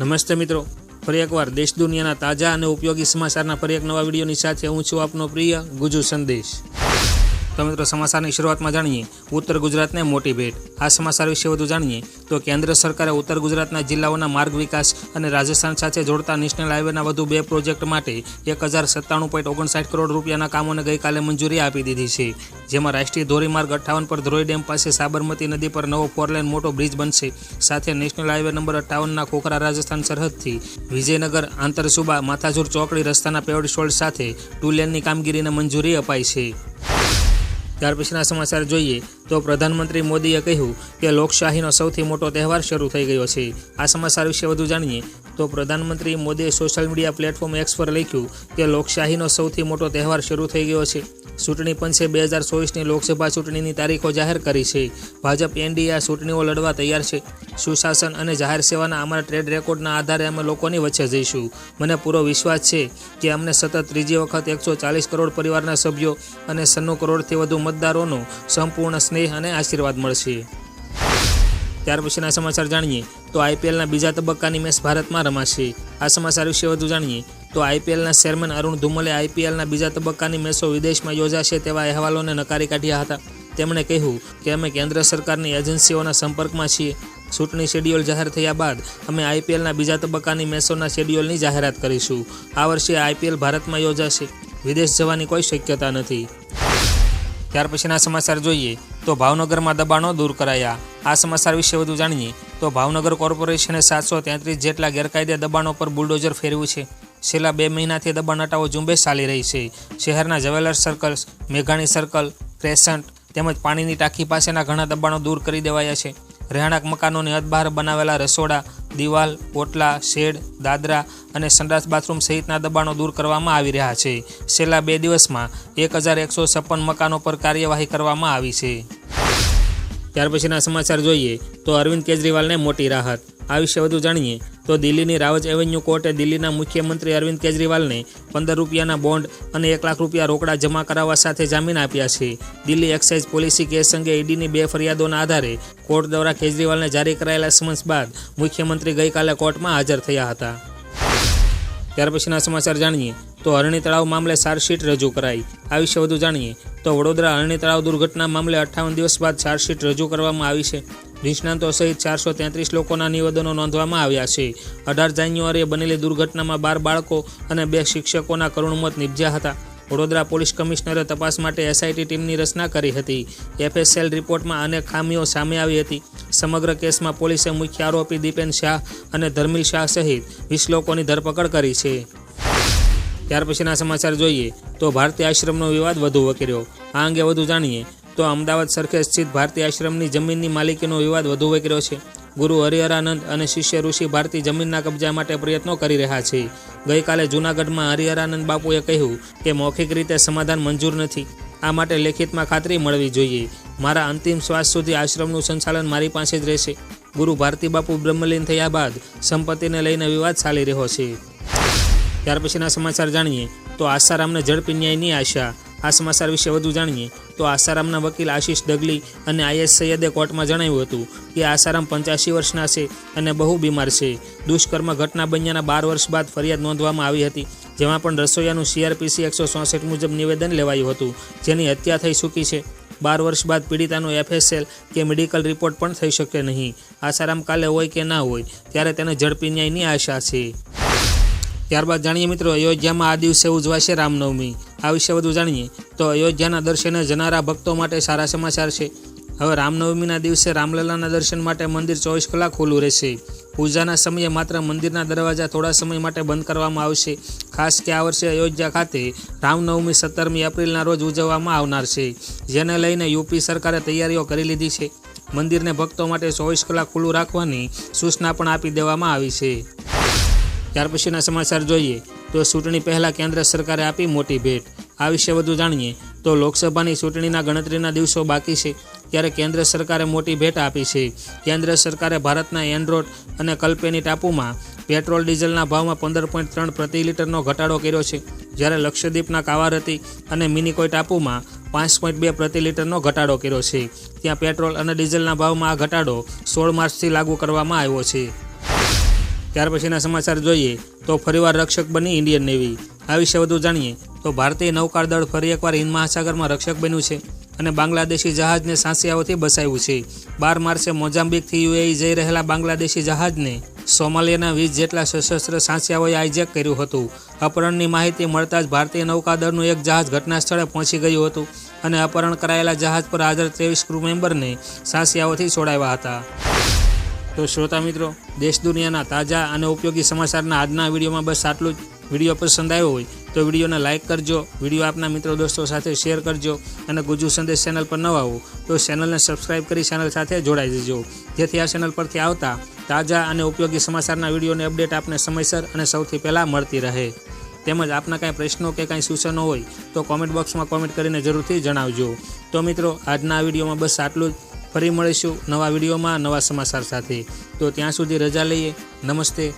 નમસ્તે મિત્રો. ફરી એકવાર દેશ દુનિયાના તાજા અને ઉપયોગી સમાચારના ફરી એક નવા વિડીયોની સાથે હું છું આપનો પ્રિય ગુજુ સંદેશ. તો મિત્રો સમાચારની શરૂઆતમાં જાણીએ, ઉત્તર ગુજરાતને મોટી ભેટ. આ સમાચાર વિશે વધુ જાણીએ, તો કેન્દ્ર સરકારે ઉત્તર ગુજરાતના જિલ્લાઓના માર્ગ વિકાસ અને રાજસ્થાન સાથે જોડતા નેશનલ હાઈવેના વધુ બે પ્રોજેક્ટ માટે એક હજાર સત્તાણું પોઈન્ટ ઓગણસાઠ કરોડ રૂપિયાના કામોને ગઈકાલે મંજૂરી આપી દીધી છે. જેમાં રાષ્ટ્રીય ધોરીમાર્ગ અઠ્ઠાવન પર ધ્રોઈ ડેમ પાસે સાબરમતી નદી પર નવો ફોરલેન મોટો બ્રિજ બનશે. સાથે નેશનલ હાઈવે નંબર અઠ્ઠાવનના ખોખરા રાજસ્થાન સરહદથી વિજયનગર, આંતરસુબા માથાજુર ચોકડી રસ્તાના પેવડ સોલ્ડ સાથે ટુ લેનની કામગીરીને મંજૂરી અપાઈ છે. ત્યાર પછીના સમાચાર જોઈએ તો પ્રધાનમંત્રી મોદીએ કહ્યું કે લોકશાહીનો સૌથી મોટો તહેવાર શરૂ થઈ ગયો છે. આ સમાચાર વિશે વધુ જાણીએ તો પ્રધાનમંત્રી મોદીએ સોશિયલ મીડિયા પ્લેટફોર્મ એક્સ પર લખ્યું કે લોકશાહીનો સૌથી મોટો તહેવાર શરૂ થઈ ગયો છે. ચૂંટણી પંચે બે હજાર ચોવીસની લોકસભા ચૂંટણીની તારીખો જાહેર કરી છે. ભાજપ, એનડીએ આ ચૂંટણીઓ લડવા તૈયાર છે. સુશાસન અને જાહેર સેવાના અમારા ટ્રેડ રેકોર્ડના આધારે અમે લોકોની વચ્ચે જઈશું. મને પૂરો વિશ્વાસ છે કે અમને સતત ત્રીજી વખત એકસો ચાલીસ કરોડ પરિવારના સભ્યો અને સન્નું કરોડથી વધુ મતદારોનો સંપૂર્ણ સ્નેહ અને આશીર્વાદ મળશે. ત્યાર પછીના સમાચાર જાણીએ તો આઈપીએલના બીજા તબક્કાની મેચ ભારતમાં રમાશે. આ સમાચાર વિશે વધુ જાણીએ તો આઈપીએલના ચેરમેન અરુણ ધુમલે આઈપીએલના બીજા તબક્કાની મેચો વિદેશમાં યોજાશે તેવા અહેવાલોને નકારી કાઢ્યા હતા. તેમણે કહ્યું કે અમે કેન્દ્ર સરકારની એજન્સીઓના સંપર્કમાં છીએ. ચૂંટણી શેડ્યુલ જાહેર થયા બાદ અમે આઈપીએલના બીજા તબક્કાની મેચોના શેડ્યુલની જાહેરાત કરીશું. આ વર્ષે આઈપીએલ ભારતમાં યોજાશે. વિદેશ જવાની કોઈ શક્યતા નથી. ત્યાર પછીના સમાચાર જોઈએ તો ભાવનગરમાં દબાણો દૂર કરાયા. આ સમાચાર વિશે વધુ જાણીએ તો ભાવનગર કોર્પોરેશને સાતસો તેત્રીસ જેટલા ગેરકાયદે દબાણો પર બુલડોઝર ફેરવ્યું છે. છેલ્લા બે મહિનાથી દબાણ હટાવો ઝુંબેશ ચાલી રહી છે. શહેરના જવેલર સર્કલ, મેઘાણી સર્કલ, ક્રેસન્ટ તેમજ પાણીની ટાંકી પાસેના ઘણા દબાણો દૂર કરી દેવાયા છે. રહેણાંક મકાનોની અદબહાર બનાવેલા રસોડા, દિવાલ, પોટલા, શેડ, દાદરા અને સંડાસ બાથરૂમ સહિતના દબાણો દૂર કરવામાં આવી રહ્યા છે. છેલ્લા બે દિવસમાં એક હજાર એકસો છપ્પન મકાનો પર કાર્યવાહી કરવામાં આવી છે. ત્યાર પછીના સમાચાર જોઈએ તો અરવિંદ કેજરીવાલને મોટી રાહત. આ વિશે વધુ જાણીએ, તો દિલ્હીની રાવજ એવન્યુ કોર્ટે દિલ્હીના મુખ્યમંત્રી અરવિંદ કેજરીવાલને પંદર રૂપિયાના બોન્ડ અને એક લાખ રૂપિયા રોકડા જમા કરાવવા સાથે જામીન આપ્યા છે. દિલ્હી એક્સાઇઝ પોલિસી કેસ અંગે ઈડીની બે ફરિયાદોના આધારે કોર્ટ દ્વારા કેજરીવાલને જારી કરાયેલા સમન્સ બાદ મુખ્યમંત્રી ગઈકાલે કોર્ટમાં હાજર થયા હતા. ત્યાર પછીના સમાચાર જાણીએ, તો હરણી તળાવ મામલે ચાર્જશીટ રજૂ કરાઈ. આ વિશે વધુ જાણીએ, તો વડોદરા હરણી તળાવ દુર્ઘટના મામલે અઠ્ઠાવન દિવસ બાદ ચાર્જશીટ રજૂ કરવામાં આવી છે. નિષ્ણાંતો સહિત ચારસો તેત્રીસ લોકોના નિવેદનો નોંધવામાં આવ્યા છે. અઢાર જાન્યુઆરીએ બનેલી દુર્ઘટનામાં બાર બાળકો અને બે શિક્ષકોના કરુણ મોત નિપજ્યા હતા. વડોદરા પોલીસ કમિશનરે તપાસ માટે એસઆઈટી ટીમની રચના કરી હતી. એફએસએલ રિપોર્ટમાં અનેક ખામીઓ સામે આવી હતી. સમગ્ર કેસમાં પોલીસે મુખ્ય આરોપી દીપેન શાહ અને ધર્મિલ શાહ સહિત વીસ લોકોની ધરપકડ કરી છે. ત્યાર પછીના સમાચાર જોઈએ તો ભારતીય આશ્રમનો વિવાદ વધુ વકર્યો. આ અંગે વધુ જાણીએ તો અમદાવાદ સરખેજ સ્થિત ભારતીય આશ્રમની જમીનની માલિકીનો વિવાદ વધુ વકર્યો છે. ગુરુ હરિહરાનંદ અને શિષ્ય ઋષિ ભારતી જમીનના કબજા માટે પ્રયત્નો કરી રહ્યા છે. ગઈકાલે જૂનાગઢમાં હરિહરાનંદ બાપુએ કહ્યું કે મૌખિક રીતે સમાધાન મંજૂર નથી. આ માટે લેખિતમાં ખાતરી મળવી જોઈએ. મારા અંતિમ શ્વાસ સુધી આશ્રમનું સંચાલન મારી પાસે જ રહેશે. ગુરુ ભારતી બાપુ બ્રહ્મલીન થયા બાદ સંપત્તિને લઈને વિવાદ ચાલી રહ્યો છે. ત્યાર પછીના સમાચાર જાણીએ. તો આસારામને ઝડપી ન્યાયની આશા. આ સમાચાર વિશે વધુ જાણીએ તો આસારામના વકીલ આશીષ દગલી અને આઈએસ સૈયદે કોર્ટમાં જણાવ્યું હતું કે આસારામ પંચ્યાસી વર્ષના છે અને બહુ બીમાર છે. દુષ્કર્મ ઘટના બન્યાના બાર વર્ષ બાદ ફરિયાદ નોંધવામાં આવી હતી, જેમાં પણ રસોઈયાનું સીઆરપીસી એકસો ચોસઠ મુજબ નિવેદન લેવાયું હતું, જેની હત્યા થઈ ચૂકી છે. બાર વર્ષ બાદ પીડિતાનો એફએસએલ કે મેડિકલ રિપોર્ટ પણ થઈ શકે નહીં. આસારામ કાલે હોય કે ના હોય, ત્યારે તેને ઝડપી ન્યાયની આશા છે. ત્યારબાદ જાણીએ મિત્રો, અયોધ્યામાં આ દિવસે ઉજવાશે રામનવમી. આ વિશે વધુ જાણીએ તો અયોધ્યાના દર્શને જનારા ભક્તો માટે સારા સમાચાર છે. હવે રામનવમીના દિવસે રામલલાના દર્શન માટે મંદિર ચોવીસ કલાક ખુલ્લું રહેશે. પૂજાના સમયે માત્ર મંદિરના દરવાજા થોડા સમય માટે બંધ કરવામાં આવશે. ખાસ કે આ વર્ષે અયોધ્યા ખાતે રામનવમી સત્તરમી એપ્રિલના રોજ ઉજવવામાં આવનાર છે. જેને લઈને યુપી સરકારે તૈયારીઓ કરી લીધી છે. મંદિરને ભક્તો માટે ચોવીસ કલાક ખુલ્લું રાખવાની સૂચના પણ આપી દેવામાં આવી છે. ત્યાર પછીના સમાચાર જોઈએ તો ચૂંટણી પહેલાં કેન્દ્ર સરકારે આપી મોટી ભેટ. આ વિશે વધુ જાણીએ તો લોકસભાની ચૂંટણીના ગણતરીના દિવસો બાકી છે, ત્યારે કેન્દ્ર સરકારે મોટી ભેટ આપી છે. કેન્દ્ર સરકારે ભારતના એન્ડ્રોડ અને કલ્પેની ટાપુમાં પેટ્રોલ ડીઝલના ભાવમાં પંદર પોઈન્ટ ત્રણ પ્રતિ લીટરનો ઘટાડો કર્યો છે, જ્યારે લક્ષદ્વીપના કાવારતી અને મિનિકોય ટાપુમાં પાંચ પોઈન્ટ બે પ્રતિ લીટરનો ઘટાડો કર્યો છે. ત્યાં પેટ્રોલ અને ડીઝલના ભાવમાં આ ઘટાડો સોળ માર્ચથી લાગુ કરવામાં આવ્યો છે. ત્યાર પછીના સમાચાર જોઈએ તો ફરીવાર રક્ષક બની ઇન્ડિયન નેવી. આ વિશે વધુ જાણીએ તો ભારતીય નૌકાર દળ ફરી એકવાર હિન્દ મહાસાગરમાં રક્ષક બન્યું છે અને બાંગ્લાદેશી જહાજને સાંસિયાઓથી બસાવ્યું છે. બાર માર્ચે મોઝામ્બિકથી યુએઈ જઈ રહેલા બાંગ્લાદેશી જહાજને સોમાલિયાના વીસ જેટલા સશસ્ત્ર સાંસિયાઓએ હાઇજેક કર્યું હતું. અપહરણની માહિતી મળતા જ ભારતીય નૌકાદળનું એક જહાજ ઘટના સ્થળે પહોંચી ગયું હતું અને અપહરણ કરાયેલા જહાજ પર હાજર ત્રેવીસ ક્રૂ મેમ્બરને સાંસિયાઓથી છોડાવ્યા હતા. તો શ્રોતા મિત્રો, દેશ દુનિયાના તાજા અને ઉપયોગી સમાચારના આજના વિડીયોમાં બસ આટલું જ. વીડિયો પસંદ આવ્યો હોય તો વિડીયોને લાઇક કરજો, વીડિયો આપના મિત્રો દોસ્તો સાથે શેર કરજો અને ગુજુ સંદેશ ચેનલ પર નવા હો તો ચેનલને સબસ્ક્રાઇબ કરી ચેનલ સાથે જોડાઈ દેજો જેથી આ ચેનલ પરથી આવતા તાજા અને ઉપયોગી સમાચારના વિડીયોની અપડેટ આપને સમયસર અને સૌથી પહેલાં મળતી રહે. તેમજ આપના કાંઈ પ્રશ્નો કે કાંઈ સૂચનો હોય તો કોમેન્ટ બોક્સમાં કોમેન્ટ કરીને જરૂરથી જણાવજો. તો મિત્રો, આજના આ વિડીયોમાં બસ આટલું જ. ફરી મળીશું નવા વિડીયોમાં નવા સમાચાર સાથે. તો ત્યાં સુધી રજા લઈએ. નમસ્તે.